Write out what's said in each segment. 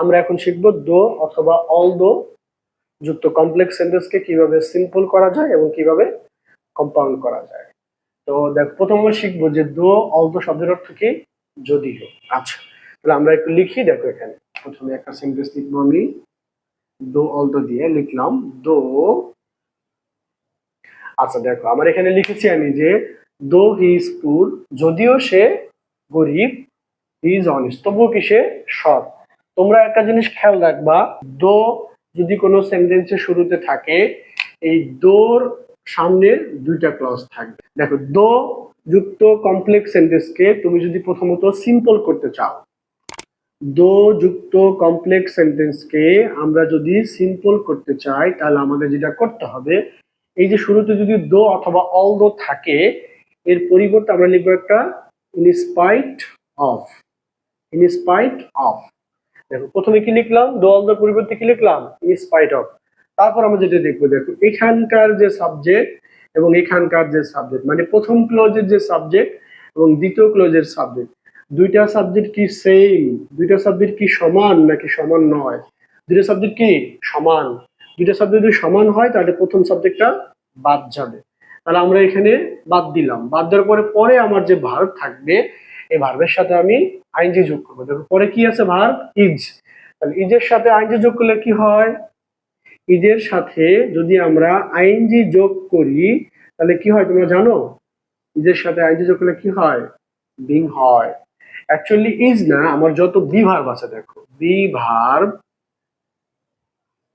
আমরা এখন শিখব দো অথবা অল দো যুক্ত কমপ্লেক্স সেন্টেন্সকে কীভাবে সিম্পল করা যায় এবং কীভাবে কম্পাউন্ড করা যায়। তো দেখ, প্রথম শিখব যে দো অল দো শব্দের অর্থ কি? যদিও। আচ্ছা তাহলে আমরা একটু লিখি, দেখো এখানে। প্রথমে একটা সেন্টেন্স লিখব আমি। দো অল দো দিয়ে লিখলাম, দো। আচ্ছা দেখো, আমার এখানে লিখেছি আমি যে দো হি ইজ পুর যদিও সে গরিব হি ইজ অনেস্ট তবুও কি সে সৎ? তোমরা একটা জিনিস খেয়াল রাখবা, দো যদি কোনো সেন্টেন্সের শুরুতে থাকে, এই দোর সামনে দুইটা ক্লজ থাকবে। দেখো, দো যুক্ত কমপ্লেক্স সেন্টেন্সকে তুমি যদি প্রথমত সিম্পল করতে চাও, দো যুক্ত কমপ্লেক্স সেন্টেন্সকে আমরা যদি সিম্পল করতে চাই, তাহলে আমাদের যেটা করতে হবে, এই যে শুরুতে যদি দো অথবা অল দো থাকে, এর পরিবর্তে আমরা লিখব একটা ইনস্পাইট অফ ইনস্পাইট অফ দেখো, প্রথমে কি লিখলাম? দো অল পরিবর্তে কি লিখলাম? ইনস্পাইট অফ তারপর আমরা যেটা দেখব, দেখো, এখানকার যে সাবজেক্ট এবং এখানকার যে সাবজেক্ট মানে প্রথম ক্লোজের যে সাবজেক্ট এবং দ্বিতীয় ক্লোজের সাবজেক্ট দুইটা সাবজেক্ট কি সেম দুইটা সাবজেক্ট কি সমান নাকি সমান নয়? দুইটা সাবজেক্ট কি সমান? দুইটা সাবজেক্ট যদি সমান হয়, তাহলে প্রথম সাবজেক্টটা বাদ যাবে। তাহলে আমরা এখানে বাদ দিলাম। বাদ দেওয়ার পরে পরে আমার যে ভার্ব থাকবে এই ভার্বের সাথে আমি আইনজি যোগ করব। দেখো, পরে কি আছে ভার্ব? ইজ। তাহলে ইজের সাথে আইনজি যোগ করলে কি হয়? ইজের সাথে যদি আমরা আইনজি যোগ করি, তাহলে কি হয় তোমরা জানো? ইজের সাথে আইনজি যোগ করলে কি হয়? বিং হয়। অ্যাকচুয়ালি ইজ না, আমার যত বি ভার্ব আছে, দেখো। বি ভার্ব,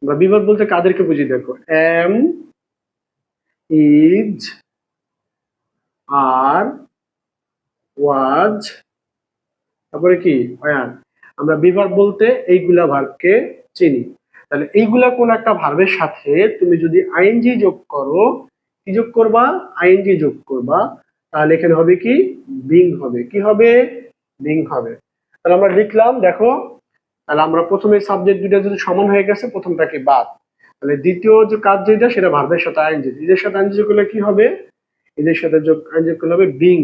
বা বলতে কাদেরকে বুঝি দেখো। এম, ইজ, আর ওয়াজ, তারপরে কি? ওয়ান আমরা বিভার বলতে এইগুলা ভার্বকে চিনি। তাহলে এইগুলা কোন একটা ভার্বের সাথে তুমি যদি আইএনজি যোগ করো, কি যোগ করবা? আইএনজি যোগ করবা। তাহলে এখানে হবে কি? বিং হবে। কি হবে? বিং হবে। তাহলে আমরা লিখলাম, দেখো, তাহলে আমরা প্রথমে সাবজেক্ট দুইটা যদি সমান হয়ে গেছে প্রথমটাকে বাদ? তাহলে দ্বিতীয় যে কাজ যেটা, সেটা ভার্বের সাথে আইএনজি এদের সাথে আইএনজি যোগ করলে কি হবে? এদের সাথে যোগ আইএনজি করলে হবে বিং।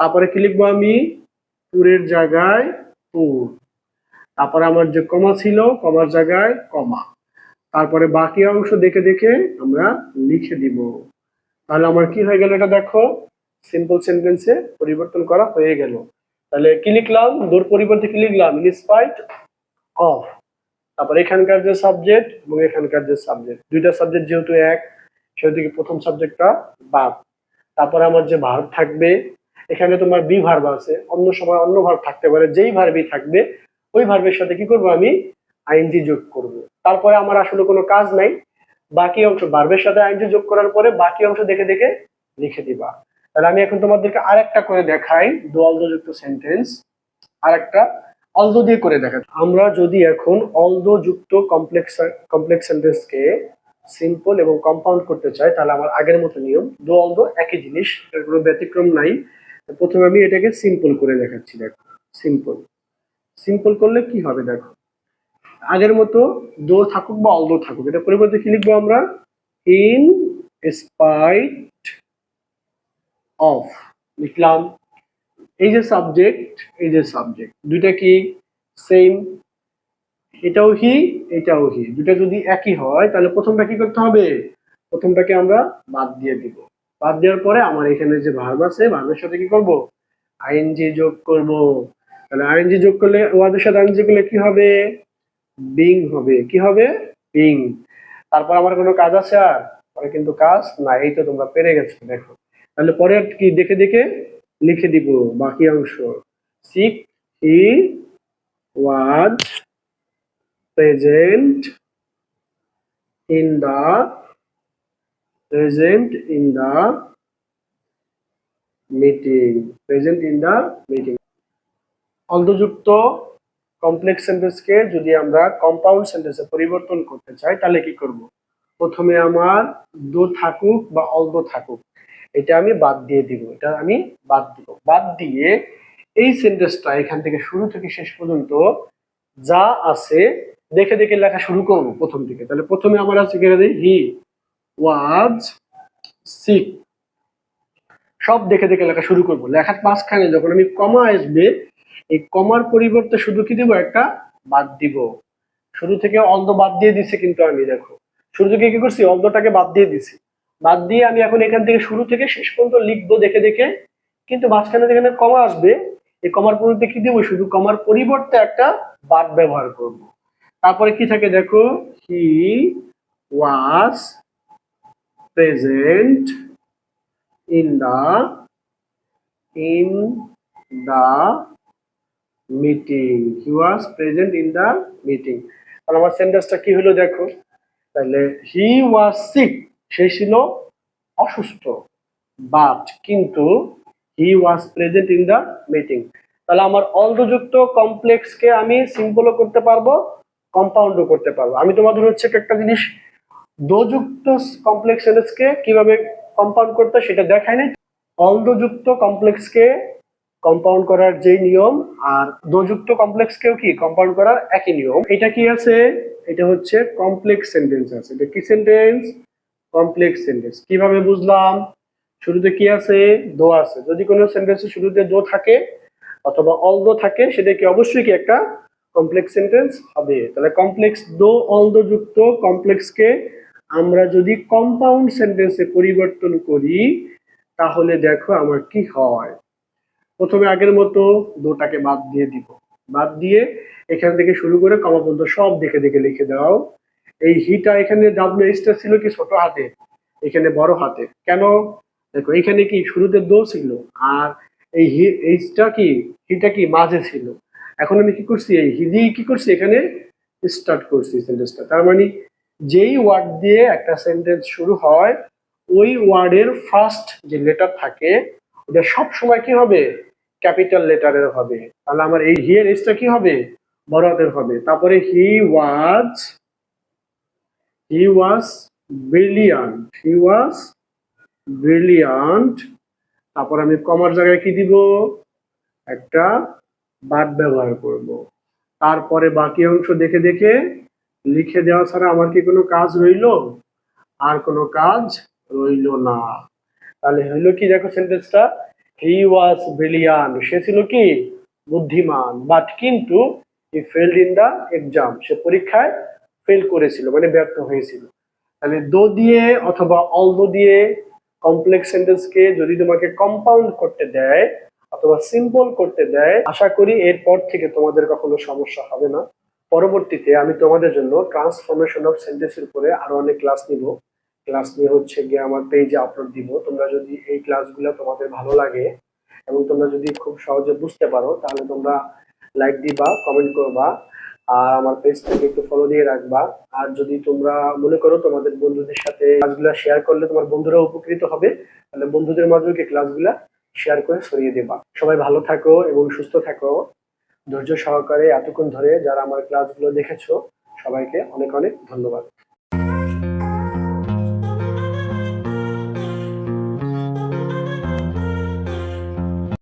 তারপরে কি লিখব আমি? পুরের জায়গায় পুর। তারপরে আমার যে কমা ছিল, কমার জায়গায় কমা। তারপরে বাকি অংশ দেখে দেখে আমরা লিখে দিব। তাহলে আমার কি হয়ে গেল এটা দেখো? সিম্পল সেন্টেন্সে পরিবর্তন করা হয়ে গেল। তাহলে কি লিখলাম? দোর পরিবর্তে কি লিখলাম? ইনস্পাইট অফ তারপর এখানকার যে সাবজেক্ট এবং এখানকার যে সাবজেক্ট দুইটা সাবজেক্ট যেহেতু এক, সেহেতু প্রথম সাবজেক্টটা বাদ। তারপরে আমার যে ভার্ব থাকবে এখানে তোমার বি ভার্ব আছে। অন্য সময় অন্য ভার্ব থাকতে পারে। যেই ভার্বই থাকবে, ওই ভার্বের সাথে কি করব আমি? আইনজি যোগ করব। তারপরে আমার আসলে কোনো কাজ নাই। বাকি অংশ ভার্বের সাথে আইনজি যোগ করার পরে বাকি অংশ দেখে দেখে লিখে দিবা। তাহলে আমি এখন তোমাদেরকে আরেকটা করে দেখাই দোয়ালদো যুক্ত সেন্টেন্স আরেকটা অলদো দিয়ে করে দেখা আমরা যদি এখন অলদো যুক্ত কমপ্লেক্স কমপ্লেক্স সেন্টেন্সকে সিম্পল এবং কম্পাউন্ড করতে চাই, তাহলে আমার আগের মতো নিয়ম। দো অলদো একই জিনিস এর কোনো ব্যতিক্রম নাই। প্রথমে আমি এটাকে সিম্পল করে দেখাচ্ছি, দেখো। সিম্পল সিম্পল করলে কি হবে, দেখো? আগের মতো দো থাকুক বা অলদো থাকুক, এটা পরিবর্তে কি লিখব আমরা? ইন স্পাইট অফ লিখলাম। এই যে সাবজেক্ট এই যে সাবজেক্ট দুইটা কি? সেম এটাও হি এটাও হি দুটা যদি একই হয়, তাহলে প্রথমটা কি করতে হবে? প্রথমটাকে আমরা বাদ দিয়ে দিব। বাদ দেওয়ার পরে আমার এখানে যে ভার্ব আছে ভার্বের সাথে কি করব? আইএনজি যোগ করব। তাহলে আইএনজি যোগ করলে ওয়াদের সাথে আইএনজি করলে কি হবে? বিং হবে। কি হবে? বিং তারপর আমার কোনো কাজ আছে আর? পরে কিন্তু কাজ না এই তো তোমরা পেরে গেছো, দেখো। তাহলে পরে কি দেখে দেখে লিখে দিব বাকি অংশ। Sick he was present in the present in the meeting present in the meeting অন্তযুক্ত কমপ্লেক্স সেন্টেন্সকে যদি আমরা কম্পাউন্ড সেন্টেন্সে পরিবর্তন করতে চাই, তাহলে কি করব? প্রথমে আমার দো থাকুক বা অলদো থাকুক, এটা আমি বাদ দিয়ে দিব, এটা আমি বাদ দিব। বাদ দিয়ে এই সেন্টেন্সটা এখান থেকে শুরু থেকে শেষ পর্যন্ত যা আছে, দেখে দেখে লেখা শুরু করব প্রথম থেকে। তাহলে প্রথমে আমার আছে হি ওয়াজ সিক সব দেখে দেখে লেখা শুরু করব। লেখার মাঝখানে যখন আমি কমা আসবে, এই কমার পরিবর্তে শুধু কি দিব? একটা বাদ দিব। শুরু থেকে অল্দ বাদ দিয়ে দিছে কিন্তু আমি, দেখো। শুরু থেকে কি করছি? অল্দটাকে বাদ দিয়ে দিছি। বাদ দিয়ে আমি এখন এখান থেকে শুরু থেকে শেষ পর্যন্ত লিখব দেখে দেখে। কিন্তু মাঝখানে যেখানে কমা আসবে, এই কমার পরিবর্তে কি দিব? শুধু কমার পরিবর্তে একটা বাদ ব্যবহার করব। তারপরে কি থাকে দেখো? He was present in the in the meeting he was present in the meeting তাহলে আমার সেন্টেন্সটা কি হলো দেখো? তাহলে হি ওয়াজ সিক সে ছিল অসুস্থ বাট কিন্তু he was present in the meeting তাহলে আমার অলদযুক্ত কমপ্লেক্সকে আমি সিম্পলও করতে পারব কম্পাউন্ডও করতে পারব। আমি তোমাদের হচ্ছে একটা জিনিস দোযুক্ত কমপ্লেক্স সেন্টেন্সকে কীভাবে কম্পাউন্ড করতে সেটা দেখায় নাই। অলদযুক্ত কমপ্লেক্সকে কম্পাউন্ড করার যে নিয়ম আর দোযুক্ত কমপ্লেক্সকেও কি কম্পাউন্ড করার একই নিয়ম। এটা কি আছে? এটা হচ্ছে কমপ্লেক্স সেন্টেন্স আছে। এটা কি সেন্টেন্স কমপ্লেক্স সেন্টেন্স কীভাবে বুঝলাম? শুরুতে কি আছে? দো আছে। যদি কোনো সেন্টেন্সের শুরুতে দো থাকে অথবা অল দো থাকে, সেটা কি অবশ্যই কি একটা কমপ্লেক্স সেন্টেন্স হবে। তাহলে কমপ্লেক্স দো অল দো যুক্ত কমপ্লেক্সকে আমরা যদি কম্পাউন্ড সেন্টেন্সে পরিবর্তন করি, তাহলে দেখো আমার কি হয়। প্রথমে আগের মতো দুটাকে বাদ দিয়ে দিব। বাদ দিয়ে এখান থেকে শুরু করে কমা পর্যন্ত সব দেখে দেখে লিখে দাও। এই হিটা এখানে ডাব্লিউ এইচটা ছিল কি ছোট হাতে? এখানে বড় হাতে। কেন? দেখো, এখানে কি শুরুতে দো ছিল আর এই এইচটা কি, হিটা কি মাঝে ছিল। এখন আমি কি করছি? এই হিদি কি করছি? এখানে স্টার্ট করছি সেন্টেন্সটা তার মানে যেই ওয়ার্ড দিয়ে একটা সেন্টেন্স শুরু হয়, ওই ওয়ার্ডের ফার্স্ট যে লেটার থাকে, ওটা সব সময় কি হবে? ক্যাপিটাল লেটারের হবে। তাহলে আমার এই হিয়ের এসটা কি হবে? বড় হাতের হবে। তারপরে হি ওয়াজ হি was brilliant he was brilliant তারপর আমি কমার জায়গায় কি দিব? একটা বাদ ব্যবহার করব। তারপরে বাকি অংশ দেখে দেখে লিখে দেওয়া ছাড়া আমার কি কোনো কাজ রইল? আর কোনো কাজ রইল না। তাহলে হইল কি? দেখো সেন্টেন্সটা হি ওয়াজ ব্রিলিয়ান সে ছিল কি? বুদ্ধিমান। বাট কিন্তু he failed in the exam সে পরীক্ষায় ফেল করেছিল মানে ব্যর্থ হয়েছিল। তাহলে দো দিয়ে অথবা অলদো দিয়ে কমপ্লেক্স সেন্টেন্সকে যদি তোমাকে কম্পাউন্ড করতে দেয়, অথবা সিম্পল করতে দেয়, আশা করি এরপর থেকে তোমাদের কখনো সমস্যা হবে না। পরবর্তীতে আমি তোমাদের জন্য ট্রান্সফরমেশন অফ সেন্টেন্সের উপরে আরও অনেক ক্লাস নিব। ক্লাস নিয়ে হচ্ছে গিয়ে আমার পেজে আপলোড দিব। তোমরা যদি এই ক্লাসগুলো তোমাদের ভালো লাগে এবং তোমরা যদি খুব সহজে বুঝতে পারো, তাহলে তোমরা লাইক দিবা কমেন্ট করবা, আর আমার পেজটাকে একটু ফলো দিয়ে রাখবা। আর যদি তোমরা মনে করো তোমাদের বন্ধুদের সাথে ক্লাসগুলো শেয়ার করলে তোমার বন্ধুরা উপকৃত হবে, তাহলে বন্ধুদের মাঝেও কি ক্লাসগুলা শেয়ার করে ছড়িয়ে দেবা। সবাই ভালো থাকো এবং সুস্থ থাকো। ধৈর্য সহকারে এতক্ষণ ধরে যারা আমার ক্লাসগুলো দেখেছ সবাইকে অনেক অনেক ধন্যবাদ।